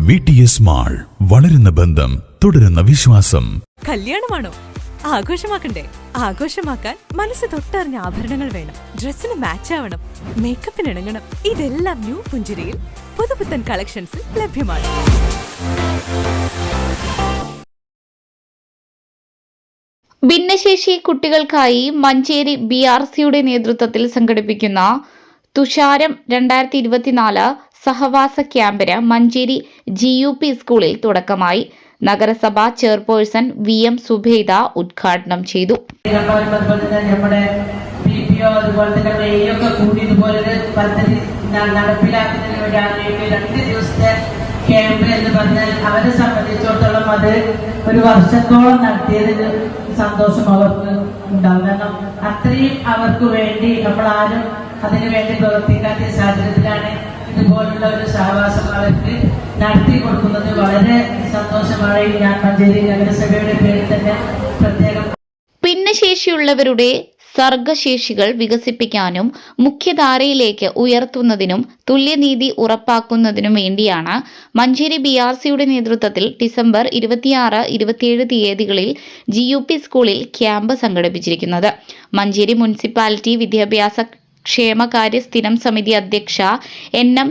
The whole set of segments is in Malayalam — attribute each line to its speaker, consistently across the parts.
Speaker 1: വി ടി എസ് മാൾ വളരുന്ന ബന്ധം തുടരുന്ന വിശ്വാസം.
Speaker 2: കല്യാണമാണോ? ആഘോഷമാക്കണ്ടേ? ആഘോഷമാക്കാൻ മനസ്സ് തൊട്ടറിഞ്ഞ ആഭരണങ്ങൾ വേണം. ഡ്രസ്സിന് മാച്ച് ആവണം. മേക്കപ്പിന് ഇണങ്ങണം. ഇതെല്ലാം ന്യൂ പുഞ്ചിരിയിൽ പുതുപുത്തൻ കളക്ഷൻസിൽ ലഭ്യമാണ്.
Speaker 3: ഭിന്നശേഷി കുട്ടികൾക്കായി മഞ്ചേരി ബി ആർ സിയുടെ നേതൃത്വത്തിൽ സംഘടിപ്പിക്കുന്ന തുഷാരം രണ്ടായിരത്തി ഇരുപത്തിനാല് സഹവാസ ക്യാമ്പിന് മഞ്ചേരി ജി യു പി സ്കൂളിൽ തുടക്കമായി. നഗരസഭ ചെയർപേഴ്സൺ വി എം സുഭേദ ഉദ്ഘാടനം ചെയ്തു.
Speaker 4: അതുപോലെ തന്നെ മെയ്യൊക്കെ കൂടി ഇതുപോലെ പദ്ധതി നടപ്പിലാക്കുന്നതിന് വേണ്ടി ആഗ്രഹിക്കുക രണ്ട് ദിവസത്തെ ക്യാമ്പ് എന്ന് പറഞ്ഞാൽ അവരെ സംബന്ധിച്ചിടത്തോളം അത് ഒരു വർഷത്തോളം നടത്തിയതിന് സന്തോഷം അവർക്ക് ഉണ്ടാവും. കാരണം അത്രയും അവർക്ക് വേണ്ടി നമ്മൾ ആരും അതിനു വേണ്ടി പ്രവർത്തിക്കാത്ത സാഹചര്യത്തിലാണ് ഇതുപോലുള്ള ഒരു സഹവാസം അവർക്ക് നടത്തി കൊടുക്കുന്നത് വളരെ സന്തോഷമായി ഞാൻ മഞ്ചേരി നഗരസഭയുടെ പേരിൽ തന്നെ പ്രത്യേകം
Speaker 3: ഭിന്നശേഷിയുള്ളവരുടെ സർഗശേഷികൾ വികസിപ്പിക്കാനും മുഖ്യധാരയിലേക്ക് ഉയർത്തുന്നതിനും തുല്യനീതി ഉറപ്പാക്കുന്നതിനും വേണ്ടിയാണ് മഞ്ചേരി ബി ആർ സിയുടെ നേതൃത്വത്തിൽ ഡിസംബർ ഇരുപത്തിയാറ് ഇരുപത്തിയേഴ് തീയതികളിൽ ജി യു പി സ്കൂളിൽ ക്യാമ്പ് സംഘടിപ്പിച്ചിരിക്കുന്നത്. മഞ്ചേരി മുനിസിപ്പാലിറ്റി വിദ്യാഭ്യാസ ക്ഷേമകാര്യ സ്ഥിരം സമിതി അധ്യക്ഷ എൻ എം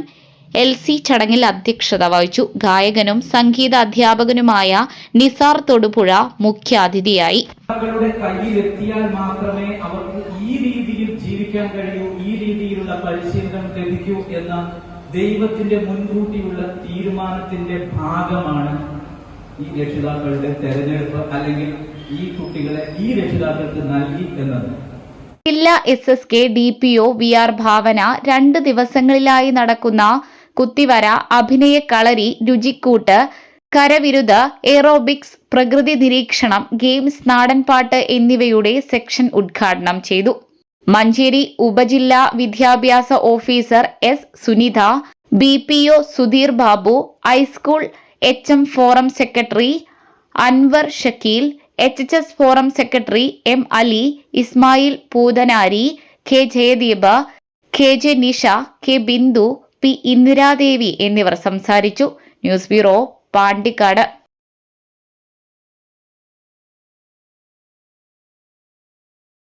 Speaker 3: എൽ സി ചടങ്ങിൽ അധ്യക്ഷത വഹിച്ചു. ഗായകനും സംഗീത അധ്യാപകനുമായ നിസാർ തൊടുപുഴ മുഖ്യാതിഥിയായി.
Speaker 5: മാത്രമേ അവർക്ക് ഈ രീതിയിൽ ജീവിക്കാൻ കഴിയൂ ഈ രീതിയിലുള്ള പരിശീലനം ലഭിക്കൂ എന്ന ദൈവത്തിന്റെ മുൻകൂട്ടിയുള്ള തീരുമാനത്തിന്റെ ഭാഗമാണ് ഈ രക്ഷിതാക്കളുടെ തെരഞ്ഞെടുപ്പ് അല്ലെങ്കിൽ ഈ കുട്ടികളെ ഈ രക്ഷിതാക്കൾക്ക് നൽകി എന്നത്.
Speaker 3: ജില്ലാ S S K D P O V R Bhavana രണ്ട് ദിവസങ്ങളിലായി നടക്കുന്ന കുത്തിവര അഭിനയ കളരി രുചിക്കൂട്ട് കരവിരുത് എയറോബിക്സ് പ്രകൃതി നിരീക്ഷണം ഗെയിംസ് നാടൻപാട്ട് എന്നിവയുടെ സെക്ഷൻ ഉദ്ഘാടനം ചെയ്തു. മഞ്ചേരി ഉപജില്ലാ വിദ്യാഭ്യാസ officer S Sunitha B P O Sudheer Babu high school H M forum secretary Anwar Shakeel H H S forum secretary M Ali Ismail Poothanari K Jayadeep K J Nisha K Bindu P Indiradevi എന്നിവർ സംസാരിച്ചു. News bureau Pandikkad.